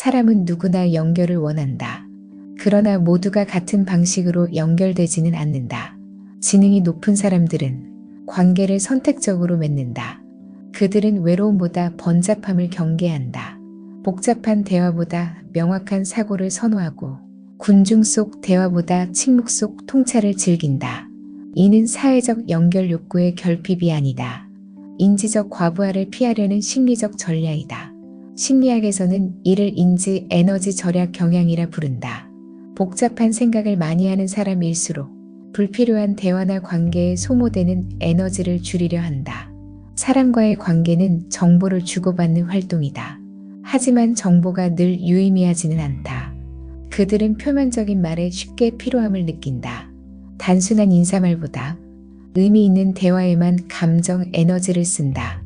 사람은 누구나 연결을 원한다. 그러나 모두가 같은 방식으로 연결되지는 않는다. 지능이 높은 사람들은 관계를 선택적으로 맺는다. 그들은 외로움보다 번잡함을 경계한다. 복잡한 대화보다 명확한 사고를 선호하고 군중 속 대화보다 침묵 속 통찰을 즐긴다. 이는 사회적 연결 욕구의 결핍이 아니다. 인지적 과부하를 피하려는 심리적 전략이다. 심리학에서는 이를 인지 에너지 절약 경향이라 부른다. 복잡한 생각을 많이 하는 사람일수록 불필요한 대화나 관계에 소모되는 에너지를 줄이려 한다. 사람과의 관계는 정보를 주고받는 활동이다. 하지만 정보가 늘 유의미하지는 않다. 그들은 표면적인 말에 쉽게 피로함을 느낀다. 단순한 인사말보다 의미 있는 대화에만 감정 에너지를 쓴다.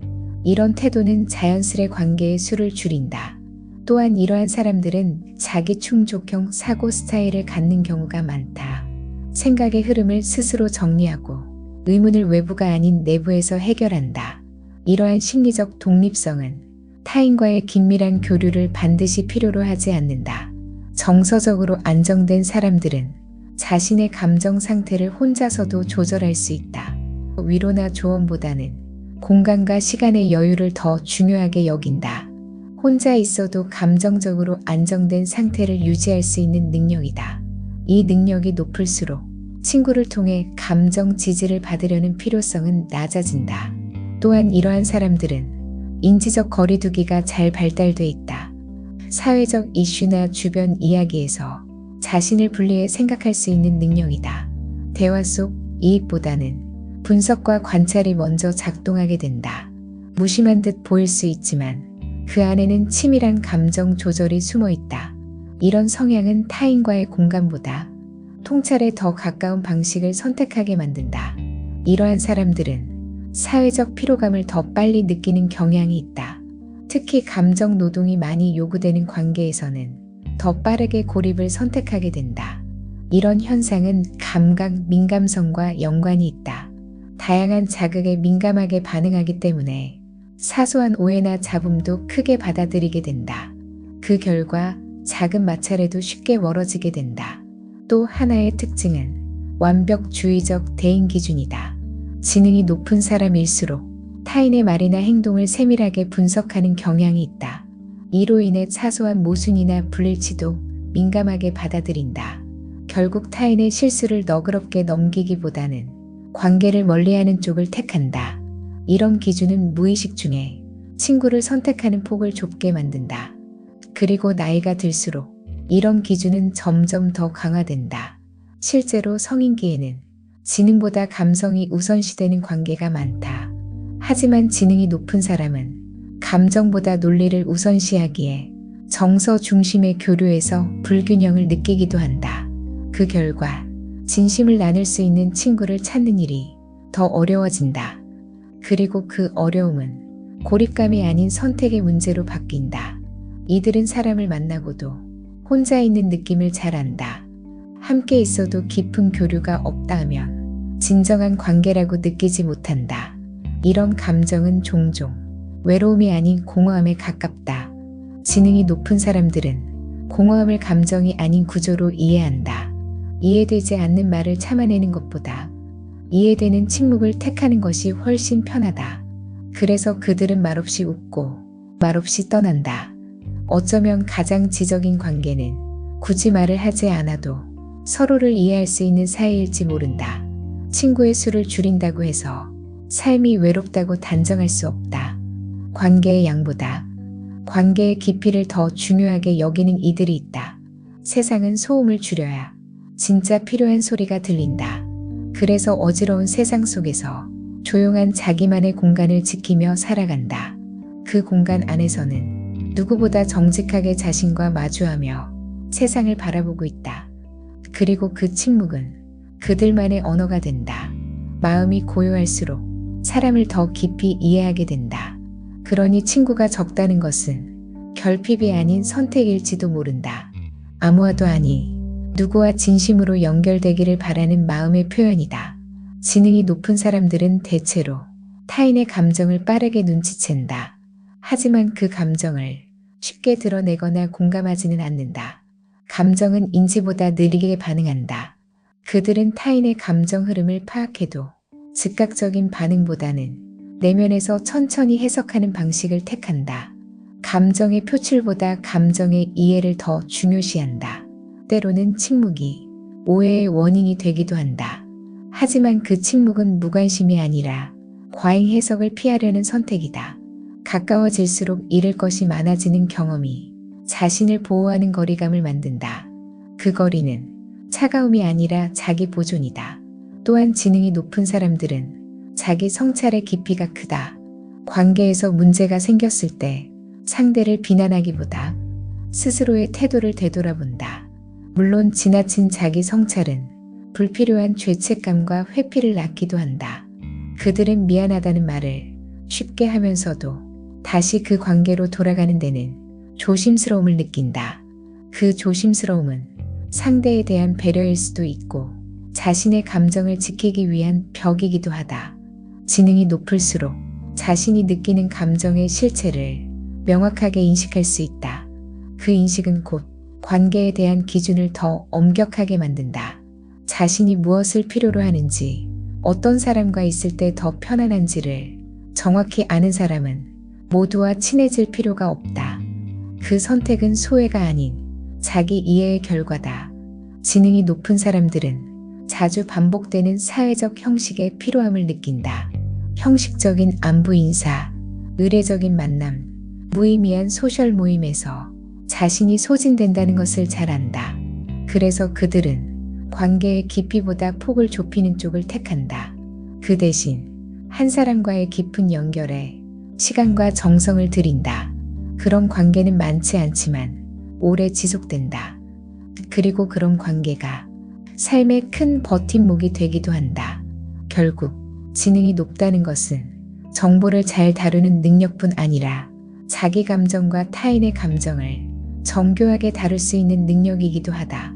이런 태도는 자연스레 관계의 수를 줄인다. 또한 이러한 사람들은 자기 충족형 사고 스타일을 갖는 경우가 많다. 생각의 흐름을 스스로 정리하고 의문을 외부가 아닌 내부에서 해결한다. 이러한 심리적 독립성은 타인과의 긴밀한 교류를 반드시 필요로 하지 않는다. 정서적으로 안정된 사람들은 자신의 감정 상태를 혼자서도 조절할 수 있다. 위로나 조언보다는 공간과 시간의 여유를 더 중요하게 여긴다. 혼자 있어도 감정적으로 안정된 상태를 유지할 수 있는 능력이다. 이 능력이 높을수록 친구를 통해 감정 지지를 받으려는 필요성은 낮아진다. 또한 이러한 사람들은 인지적 거리두기가 잘 발달돼 있다. 사회적 이슈나 주변 이야기에서 자신을 분리해 생각할 수 있는 능력이다. 대화 속 이익보다는 분석과 관찰이 먼저 작동하게 된다. 무심한 듯 보일 수 있지만 그 안에는 치밀한 감정 조절이 숨어 있다. 이런 성향은 타인과의 공감보다 통찰에 더 가까운 방식을 선택하게 만든다. 이러한 사람들은 사회적 피로감을 더 빨리 느끼는 경향이 있다. 특히 감정 노동이 많이 요구되는 관계에서는 더 빠르게 고립을 선택하게 된다. 이런 현상은 감각 민감성과 연관이 있다. 다양한 자극에 민감하게 반응하기 때문에 사소한 오해나 잡음도 크게 받아들이게 된다. 그 결과 작은 마찰에도 쉽게 멀어지게 된다. 또 하나의 특징은 완벽주의적 대인 기준이다. 지능이 높은 사람일수록 타인의 말이나 행동을 세밀하게 분석하는 경향이 있다. 이로 인해 사소한 모순이나 불일치도 민감하게 받아들인다. 결국 타인의 실수를 너그럽게 넘기기보다는 관계를 멀리하는 쪽을 택한다. 이런 기준은 무의식 중에 친구를 선택하는 폭을 좁게 만든다. 그리고 나이가 들수록 이런 기준은 점점 더 강화된다. 실제로 성인기에는 지능보다 감성이 우선시되는 관계가 많다. 하지만 지능이 높은 사람은 감정보다 논리를 우선시하기에 정서 중심의 교류에서 불균형을 느끼기도 한다. 그 결과 진심을 나눌 수 있는 친구를 찾는 일이 더 어려워진다. 그리고 그 어려움은 고립감이 아닌 선택의 문제로 바뀐다. 이들은 사람을 만나고도 혼자 있는 느낌을 잘 안다. 함께 있어도 깊은 교류가 없다 하면 진정한 관계라고 느끼지 못한다. 이런 감정은 종종 외로움이 아닌 공허함에 가깝다. 지능이 높은 사람들은 공허함을 감정이 아닌 구조로 이해한다. 이해되지 않는 말을 참아내는 것보다 이해되는 침묵을 택하는 것이 훨씬 편하다. 그래서 그들은 말없이 웃고 말없이 떠난다. 어쩌면 가장 지적인 관계는 굳이 말을 하지 않아도 서로를 이해할 수 있는 사이일지 모른다. 친구의 수를 줄인다고 해서 삶이 외롭다고 단정할 수 없다. 관계의 양보다 관계의 깊이를 더 중요하게 여기는 이들이 있다. 세상은 소음을 줄여야 진짜 필요한 소리가 들린다. 그래서 어지러운 세상 속에서 조용한 자기만의 공간을 지키며 살아간다. 그 공간 안에서는 누구보다 정직하게 자신과 마주하며 세상을 바라보고 있다. 그리고 그 침묵은 그들만의 언어가 된다. 마음이 고요할수록 사람을 더 깊이 이해하게 된다. 그러니 친구가 적다는 것은 결핍이 아닌 선택일지도 모른다. 아무와도 아니 누구와 진심으로 연결되기를 바라는 마음의 표현이다. 지능이 높은 사람들은 대체로 타인의 감정을 빠르게 눈치챈다. 하지만 그 감정을 쉽게 드러내거나 공감하지는 않는다. 감정은 인지보다 느리게 반응한다. 그들은 타인의 감정 흐름을 파악해도 즉각적인 반응보다는 내면에서 천천히 해석하는 방식을 택한다. 감정의 표출보다 감정의 이해를 더 중요시한다. 때로는 침묵이 오해의 원인이 되기도 한다. 하지만 그 침묵은 무관심이 아니라 과잉 해석을 피하려는 선택이다. 가까워질수록 잃을 것이 많아지는 경험이 자신을 보호하는 거리감을 만든다. 그 거리는 차가움이 아니라 자기 보존이다. 또한 지능이 높은 사람들은 자기 성찰의 깊이가 크다. 관계에서 문제가 생겼을 때 상대를 비난하기보다 스스로의 태도를 되돌아본다. 물론 지나친 자기 성찰은 불필요한 죄책감과 회피를 낳기도 한다. 그들은 미안하다는 말을 쉽게 하면서도 다시 그 관계로 돌아가는 데는 조심스러움을 느낀다. 그 조심스러움은 상대에 대한 배려일 수도 있고 자신의 감정을 지키기 위한 벽이기도 하다. 지능이 높을수록 자신이 느끼는 감정의 실체를 명확하게 인식할 수 있다. 그 인식은 곧 관계에 대한 기준을 더 엄격하게 만든다. 자신이 무엇을 필요로 하는지, 어떤 사람과 있을 때 더 편안한지를 정확히 아는 사람은 모두와 친해질 필요가 없다. 그 선택은 소외가 아닌 자기 이해의 결과다. 지능이 높은 사람들은 자주 반복되는 사회적 형식의 필요함을 느낀다. 형식적인 안부 인사, 의례적인 만남, 무의미한 소셜 모임에서 자신이 소진된다는 것을 잘 안다. 그래서 그들은 관계의 깊이보다 폭을 좁히는 쪽을 택한다. 그 대신 한 사람과의 깊은 연결에 시간과 정성을 들인다. 그런 관계는 많지 않지만 오래 지속된다. 그리고 그런 관계가 삶의 큰 버팀목이 되기도 한다. 결국 지능이 높다는 것은 정보를 잘 다루는 능력뿐 아니라 자기 감정과 타인의 감정을 정교하게 다룰 수 있는 능력이기도 하다.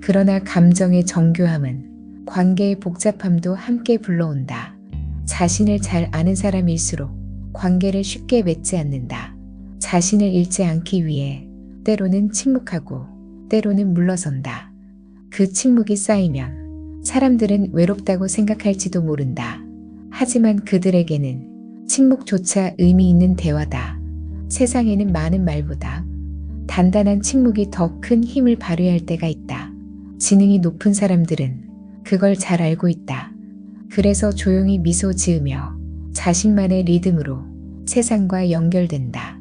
그러나 감정의 정교함은 관계의 복잡함도 함께 불러온다. 자신을 잘 아는 사람일수록 관계를 쉽게 맺지 않는다. 자신을 잃지 않기 위해 때로는 침묵하고 때로는 물러선다. 그 침묵이 쌓이면 사람들은 외롭다고 생각할지도 모른다. 하지만 그들에게는 침묵조차 의미 있는 대화다. 세상에는 많은 말보다 단단한 침묵이 더 큰 힘을 발휘할 때가 있다. 지능이 높은 사람들은 그걸 잘 알고 있다. 그래서 조용히 미소 지으며 자신만의 리듬으로 세상과 연결된다.